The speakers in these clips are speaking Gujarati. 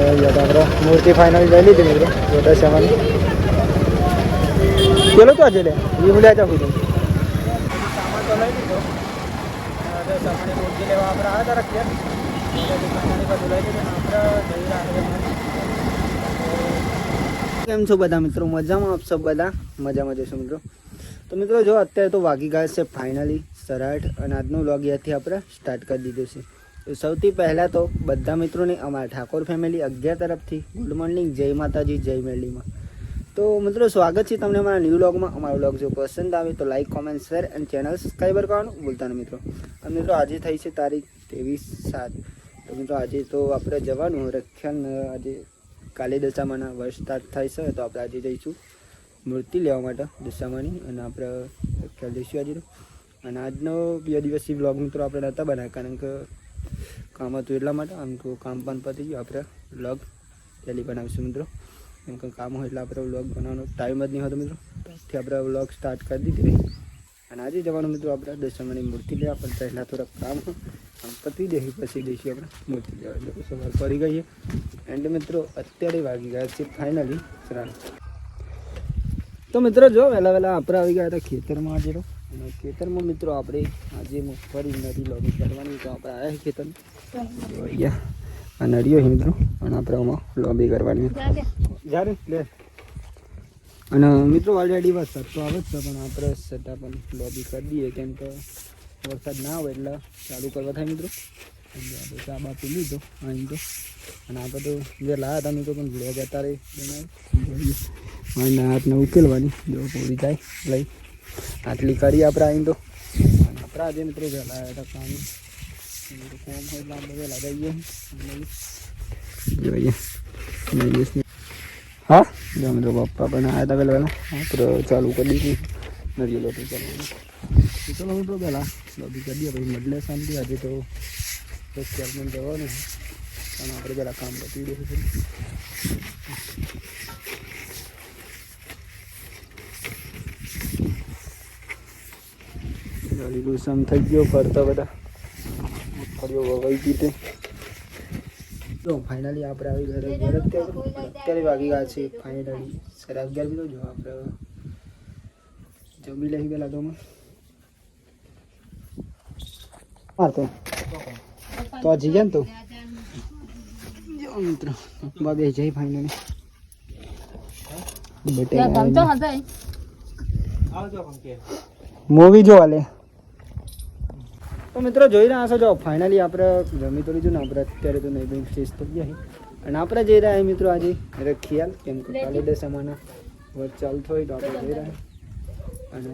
અહીંયા આપણે મૂર્તિ ફાઇનલ લઈ લીધી મિત્રો મોટા સામાન પેલો તો લે, એ હું લેતા હું કેમ છો બધા મિત્રો? મજામાં આપશો બધા? મજામાં જશો મિત્રો. તો મિત્રો, જો અત્યારે તો વાગી ગયા છે ફાઇનલી સરાઠ, અને આજનો વ્લોગ અહીંયાથી આપણે સ્ટાર્ટ કરી દીધું છે. સૌથી પહેલાં તો બધા મિત્રોને અમારા ઠાકોર ફેમિલી અગિયાર તરફથી ગુડ મોર્નિંગ, જય માતાજી, જય મેળીમાં તો મિત્રો, સ્વાગત છે તમને અમારા ન્યૂ વ્લોગમાં અમારો વ્લોગ જો પસંદ આવે તો લાઈક કોમેન્ટ શેર અને ચેનલ સબસ્ક્રાઈબર કરવાનું ભૂલતા નહીં મિત્રો. અને મિત્રો, આજે થઈ છે તારીખ ત્રેવીસ સાત. તો મિત્રો, આજે તો આપણે જવાનું, રક્ષણ આજે કાલે દશામાના વર્ષ સ્ટાર્ટ થાય છે, તો આપણે આજે જઈશું મૂર્તિ લેવા માટે દશામાની અને આપણે ખ્યાલ જઈશું આજે અને આજનો બે દિવસથી બ્લોગ મિત્રો આપણે નહોતા બનાવ્યા, કારણ કે કામ હતું એટલા માટે આમ તો કામ પણ પતી ગયું આપણે બ્લોગ પહેલી બનાવીશું મિત્રો કેમ કે કામ હોય એટલે આપણે બ્લોગ બનાવવાનો ટાઈમ જ નહીં હતો મિત્રો ત્યાંથી આપણે બ્લોગ સ્ટાર્ટ કરી દીધી રહી અને આજે જવાનું મિત્રો આપણે દશામાની મૂર્તિ લેવા પણ પહેલાં થોડાક કામ આમ પતી દઈએ પછી દઈશું આપણે મૂર્તિ લેવા એટલે સવાર પડી ગઈ છે એન્ડ મિત્રો અત્યારે વાગી ગયા છે ફાઇનલી શ્રાણ તો મિત્રો જો વહેલા વહેલા આપણે આવી ગયા હતા ખેતરમાં આજે તો અને ખેતરમાં મિત્રો આપણે આજે મગફળી નદી લોબી કરવાની તો આપણે આવ્યા છે ખેતર. અહીંયા આ નડીઓ છે મિત્રો અને આપણે આમાં લોબી કરવાની. જ્યારે લે. અને મિત્રો ઓલરેડી વરસાદ તો આવે જ છે પણ આપણે છતાં પણ લોબી કરી દઈએ કેમ કે વરસાદ ના આવે એટલે ચાલુ કરવા થાય મિત્રો. અને આપણે ચા બા પી લીધો અહીં તો. અને આપણે તો જે લાયા હતા મિત્રો પણ બ્લોગ અત્યારે રહી હાથને ઉકેલવાની જો પૂરી થાય લઈ. આટલી કરી આપણે આવીને તો. આપણે આજે મિત્રો જે લાયા હતા કામ કોમ હોય વહેલા જઈએ. હા? જો મિત્રો પણ આવ્યા હતા પહેલાં આપણે ચાલુ કરી દીધી. નરિયો લોટી તો ચલો મિત્રો પહેલાં લોબી કરી દઈએ પછી મડલે શાંતિ. આજે તો ચાર જવાનું પણ આપણે પહેલાં કામ પતી દઈશું લીલું થઈ ગયો ફરતા બધા. ફર્યો વવાઈ ગઈ તો. ફાઇનલી આપણે આવી ઘરે ઘરે અત્યારે અત્યારે વાગી ગયા છે ફાઇનલી સર અગિયાર બી તો જો આપણે જમી લઈ ગયેલા તો હા તો. તો હજી ગયા ને તો? જો મિત્રો બાબે જઈ ફાઇનલી મૂવી જોવા લે. તો મિત્રો જોઈ રહ્યા છો જો ફાઇનલી આપણે જમી તો લીધું ને આપણે અત્યારે તો નહીં બી ફ્રેશ થઈ છે અને આપણે જઈ રહ્યા છીએ મિત્રો આજે રખિયાલ કેમ કે કાલે દશામાના વર્ક ચાલુ હોય તો આપણે જઈ રહ્યા અને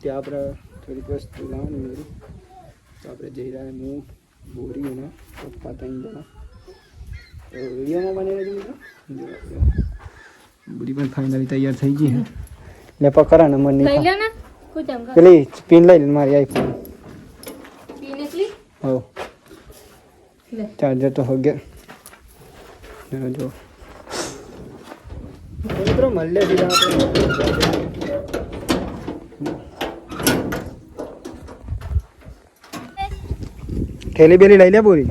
ત્યાં આપણે થોડીક વસ્તુ લાવવાની મેરી તો આપણે જઈ રહ્યા હું બોરી અને પપ્પા ત્રણ જણા. તો વિડીયોમાં બની રહેજો મિત્રો. બોરી પણ ફાઇનલી તૈયાર થઈ ગઈ હે. લે પકડા ને મને પેલી પિન લઈ લે મારી આઈફોન લે. ચાર્જર તો હો ગયા જો જો મિત્રો મળે થેલી બેલી લઈ લે પૂરી.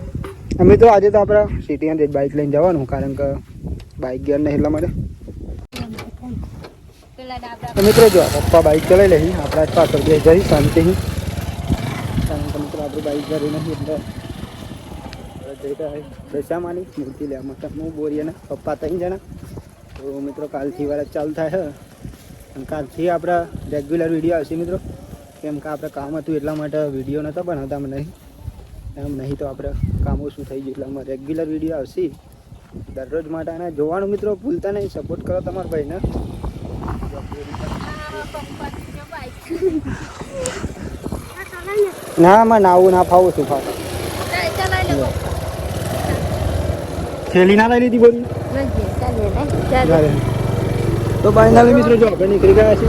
અમે તો આજે તો આપણે સિટી હંડ્રેડ બાઇક લઈને જવાનું કારણ કે બાઇક ગેર નહીં એટલા માટે. મિત્રો જો પપ્પા બાઇક ચલાવી લઈ આપણા પાછળ બે જઈ શાંતિથી. આપણે બાઇક ઘરે નથી એટલે હવે જઈ રહ્યા દશામાની મૂર્તિ લેવા માટે હું બોરી અને પપ્પા ત્રણ જણા. તો મિત્રો કાલથી વાર ચાલુ થાય અને કાલથી આપણા રેગ્યુલર વીડિયો આવશે મિત્રો. કેમ કે આપણે કામ હતું એટલા માટે વીડિયો નહોતા બનાવતા અમે નહીં. એમ નહીં તો આપણે કામ ઓછું થઈ ગયું, એટલે અમારે રેગ્યુલર વીડિયો આવશે. દરરોજ માટે અને જોવાનું મિત્રો, ભૂલતા નહીં. સપોર્ટ કરો તમારા ભાઈને. ના માં નાવું ના ફાવું છું ફાવું. થેલી ના લઈ લીધી બોલી. તો ફાઇનલી મિત્રો જો આપણે નીકળી ગયા છે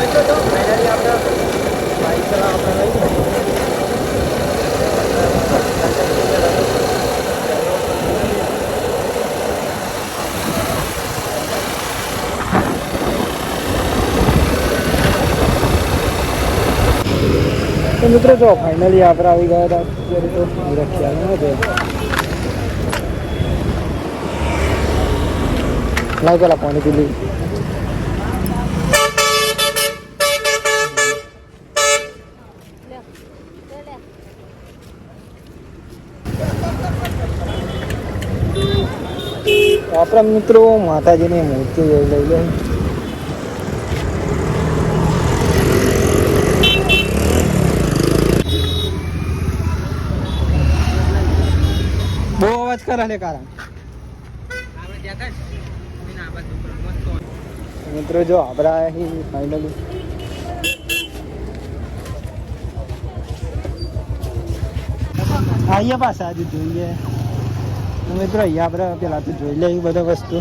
મિત્રો જો ફાઇનલી આપણે બાઇક ચલાવવા આપણે લઈ ગયા મિત્રો જો ફાઇનલી આપણે આવી ગયા હતા. અત્યારે તો પૂરા ખ્યાલ ન છે લાવ પેલા પાણી પી લઈ આપણા મિત્રો માતાજીની મૂર્તિ લઈ લે અવાજ કારણ. મિત્રો, જો આપણા અહીં ફાઇનલી અહીંયા પાસે આજે જોઈએ. મિત્રો, અહીંયા આપણે પેલા તો જોઈ લે એ બધા વસ્તુ.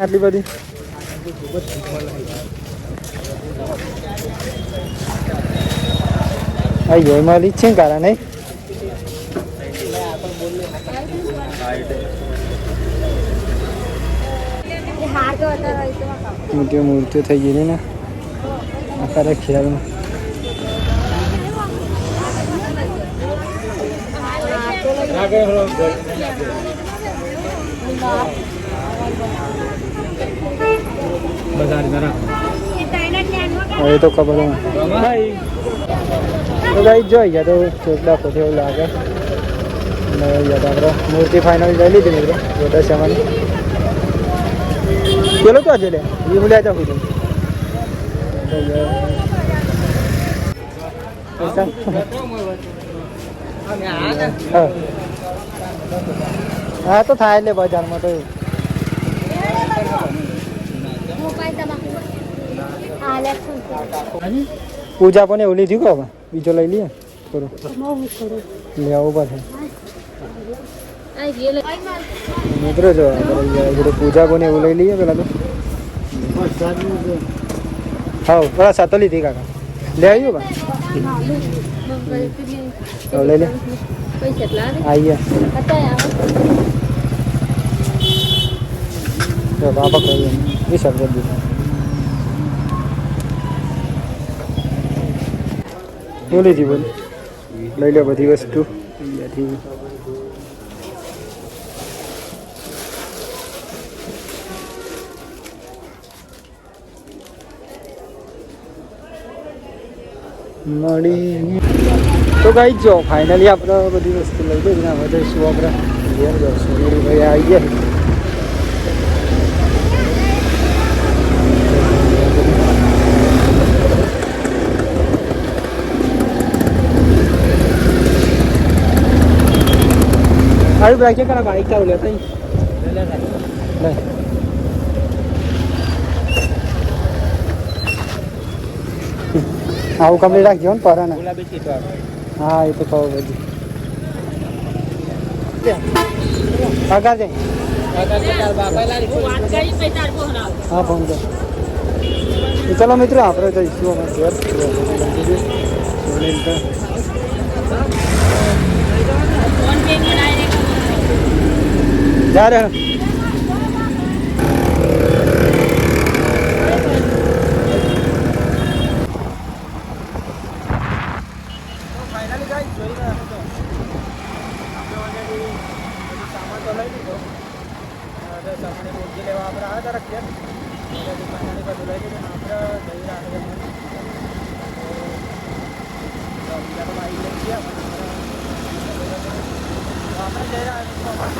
આટલી બધી. અయ్యో એમાં રીત છે ને કારણ નહીં મોટી મૂર્તિઓ થઈ ગયેલી ને આખા ખ્યાલમાં હવે તો ખબર ભાઈ. તો ગાઈ જોઈ ગયા તો ચોકડા પછી એવું લાગે. આપણે મૂર્તિ ફાઇનલ લઈ લીધી મિત્રો જોડા સેવન પેલો તો આજે લે એ હું લેતા હું. હા તો થાય એટલે બજારમાં તો પૂજા પણ એવું લીધી કહો બીજો લઈ લઈએ. કરો લે આવું પાછું. મિત્રો જો પૂજા પણ એવું લઈ લઈએ પેલા તો. હા, પેલા સાતો લીધી કાકા. લે આવ્યો બા? લઈ લે. પૈસા બાપા કહ્યું હતા જો શું લીધી બોલ. લઈ લો બધી વસ્તુ. મળી. તો કઈ જો ફાઇનલી આપણે બધી વસ્તુ લઈ લઈએ ને વધારે શું આપણે ભાઈ આવી ગયા. આવી બ્રાકે કરા બાઈક ચાલુ લે તઈ લે આવું કમ્પ્લીટ રાખજો ને પરાને હા એ તો ખબર બધી આગળ જઈ હા ફોન કર તો ચલો મિત્રો આપણે જઈશું અમે ઘેર લઈ આપણે જઈ રહ્યા છીએ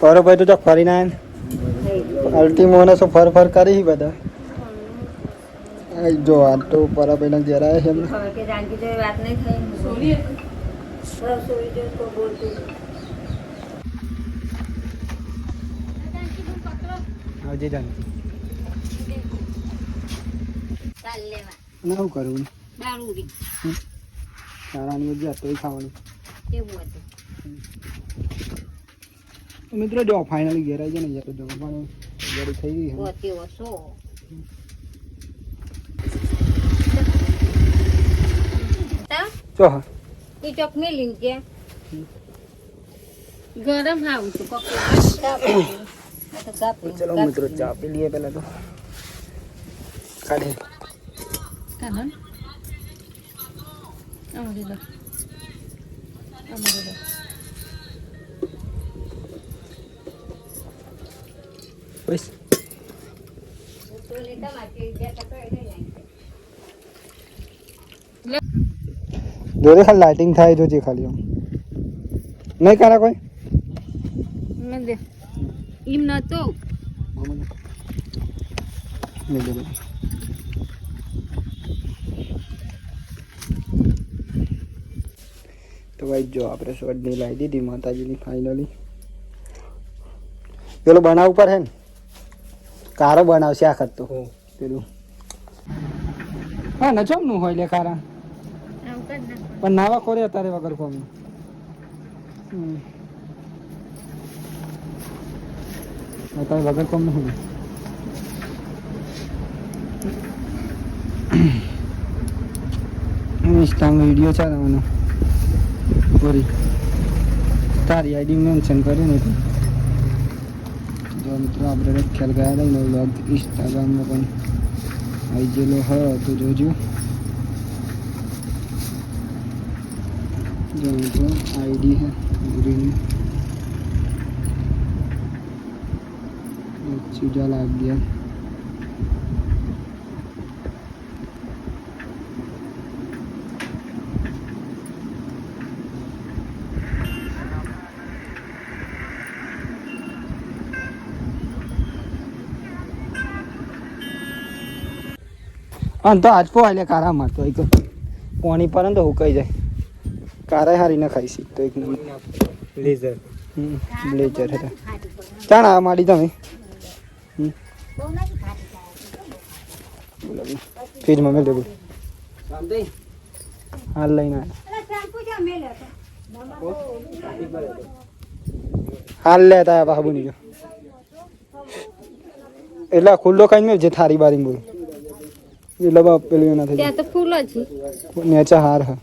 ભાઈ તો ચોક ફરી ના અલ્ટીમોને શું ફર ફર કરી બધા? જો આ તો પરા ભાઈ ના ઘેર આવ્યા છે એમને. ચાલ લેવા. ના? શું કરવું દારૂ રી સારાની બધી તોય ખાવાનું. કેવું હતું. તો મિત્રો જો ફાઇનલી ઘેર આવી જાય ને યાર પણ ઘેરી થઈ ગઈ તા? એ ચોક મેલી કે. ગરમ હાવું છું પકડા ચલો મિત્રો ચા પી લઈએ પહેલા તો. કાઢે. કાઢો ને. અમારી દો અમારી દો. બસ જોડે ખાલી લાઇટિંગ થાય જોજે ખાલી આમ નહીં કારા કોઈ મેં દે એમ નતો નહીં દે બધું. તો ભાઈ જો આપણે સ્વર્ડની લાવી દીધી માતાજીની ફાઇનલી પેલું બનાવવું પર હે ને કારો બનાવશે આ ખત તો. પેલું. હા નચમનું હોય લે કારા આવું કર નાખ પણ નાવા ખોરે અત્યારે વગર કોમનું. અત્યારે વગર કોમનું હોય ઇન્સ્ટામાં વીડિયો છે મને. પૂરી તારી આઈડી મેન્શન કરી ને તો જો મિત્રો, આપણે એક ખ્યાલ ગયા હતા એનો વ્લોગ ઇન્સ્ટાગ્રામમાં પણ આવી ગયેલો હોય તો જોજો. જો મિત્રો, આઈડી હે ગ્રીન ચીજા લાગ ગયા. હા તો આજ પો આલે કારા મારતો એક પાણી પર તો હુકાઈ જાય. કારા હારી ના ખાઈ તો એક નંબર. લેઝર હમ, બ્લેઝર હતા. ચાણા આ માડી તમે. ફ્રીજમાં મેળ દે હાલ લઈને. હાલ લેતા બાબુ ની જો. એટલે ખુલ્લો ખાઈને જે થારી બારી બોલ. એટલે પેલું ના થઈ ત્યાં તો ફૂલ જ નેચા હાર હા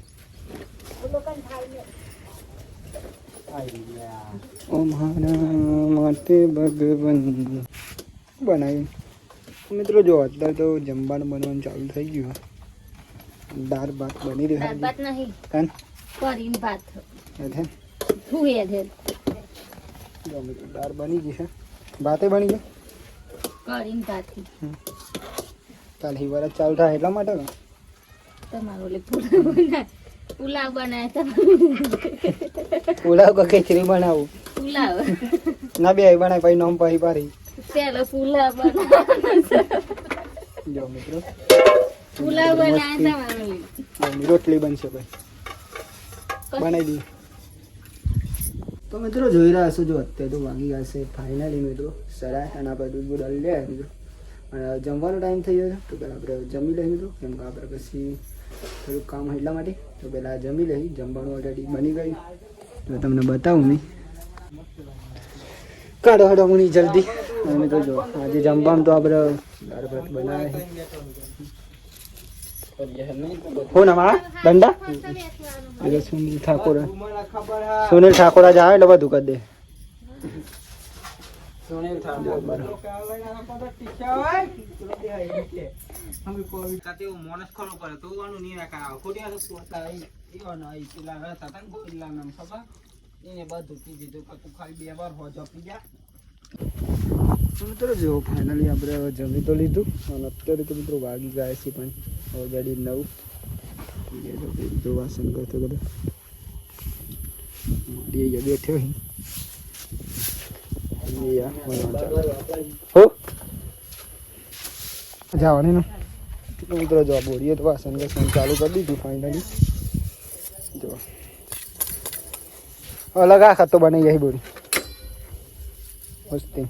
ઓ મારા માટે ભગવાન બનાવી મિત્રો જો અત્યારે તો જમવાનું બનવાનું ચાલુ થઈ ગયું દાળ ભાત બની દાળ રહ્યું ભાત નહીં કાન કરીન ભાત એટલે હું એ જો મિત્રો દાળ બની ગઈ છે ભાતે બની ગઈ કરીન ભાત કાલ હિવારા ચાલુ થાય એટલા માટે તમારો પુલાવ બનાય પુલાવ કે ખીચડી બનાવું? પુલાવ. ના બે બનાય પછી નોમ પછી પારી ચાલો પુલાવ જો મિત્રો. પુલાવ બનાય તમારો રોટલી બનશે ભાઈ. બનાવી દી તો મિત્રો જોઈ રહ્યા છો જો અત્યારે તો વાગી ગયા છે. ફાઇનલી મિત્રો સરાય અને આપણે દૂધ બૂધ લે મિત્રો. અને જમવાનો ટાઈમ થઈ ગયો તો પહેલાં આપણે જમી લઈએ મિત્રો. કેમ કે આપણે પછી થોડુંક કામ એટલા માટે. તો પહેલાં જમી લઈ જમવાનું ઓલરેડી બની ગયું. તો તમને બતાવું મેં. કાઢો હાડો મુની જલ્દી. અને મિત્રો જો, આજે જમવામાં તો આપણે દાળ ભાત બનાવે. છે કોણ અમારા દંડા? એટલે સુનિલ ઠાકોર સુનિલ ઠાકોર આજે આવે એટલે બધું કરી દે. મોનસ ખરો કરે તો આનું નિરા કરાવ ખોટી આ પોતા ઈવાનો આઈ પેલા રહેતા હતા ને નામ ખબર? એને બધું કીધું તું તું ખાલી બે વાર હોજો પી જા. તો મિત્રો જો ફાઇનલી આપણે હવે જમી તો લીધું. અને અત્યારે તો મિત્રો વાગી ગયા છે પણ ઓલરેડી નવ. એ પેલી વાસણ કરતો બધો બેઠ્યો અહીં. એ આ વળવા ચાલે. હો જવાની નું મિત્રો જો બોલીએ તો વાસણ ઘસવાનું ચાલુ કરી દીધું ફાઇનલી જો. અલગ આ ખાતો બની ગઈ બોરી. મસ્તી.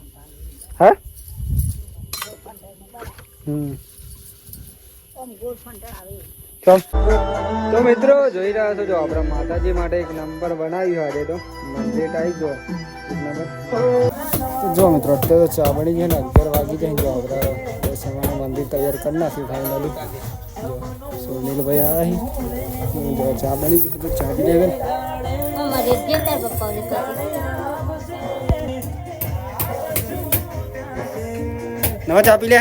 હા? હમ. તો મિત્રો જોઈ રહ્યા છો જો આપણા માતાજી માટે એક નંબર બનાવ્યો આજે તો. મંદિર આવી ગયો નંબર જો મિત્રો અત્યારે ચા બની ગઈ ને અગિયાર વાગી જાય જો આપણે બેસવાનું મંદિર તૈયાર કરી નાખ્યું ફાઇનલી જો સુનિલભાઈ આવી જો ચા બની ગઈ તો ચા પી લેવે નવા ચા પી લે